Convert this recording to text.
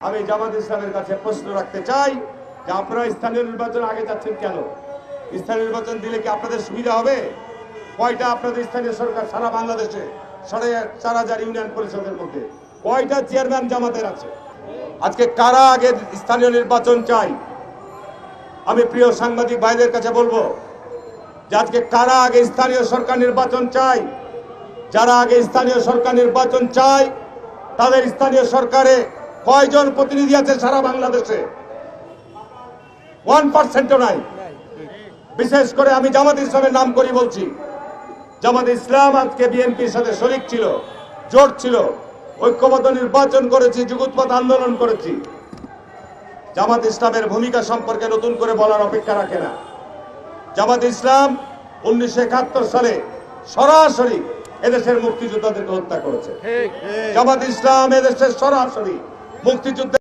আমি জামাত ইসলামের কাছে প্রশ্ন রাখতে চাই যে আপনারা স্থানীয় নির্বাচন আগে যাচ্ছেন কেন? স্থানীয় নির্বাচন দিলে কি আপনাদের সুবিধা হবে? কয়টা আপনাদের স্থানীয় সরকার সারা বাংলাদেশে সাড়ে চার হাজার ইউনিয়ন পরিষদের মধ্যে? কয়টা চেয়ারম্যান জামাতের আছে? আজকে কারা আগে স্থানীয় নির্বাচন চাই আমি প্রিয় সাংবাদিক ভাইদের কাছে বলব যে আজকে কারা আগে স্থানীয় সরকার নির্বাচন চাই যারা আগে স্থানীয় সরকার নির্বাচন চায়, তাদের স্থানীয় সরকারে কয়জন প্রতিনিধি আছে সারা বাংলাদেশে? ওয়ান পার্সেন্টও নাই। বিশেষ করে আমি জামাত ইসলামের নাম করি বলছি। জামাত ইসলাম আজকে বিএনপির সাথে শরিক ছিল জোট ছিল ঐক্যবদ্ধ নির্বাচন করেছি যুগোৎপাত আন্দোলন করেছি। জামাত ইসলামের ভূমিকা সম্পর্কে নতুন করে বলার অপেক্ষা রাখে না। জামাত ইসলাম উনিশশো একাত্তর সালে সরাসরি এদেশের মুক্তিযোদ্ধাদেরকে হত্যা করেছে। জামাত ইসলাম এদেশের সরাসরি মুক্তিযুদ্ধে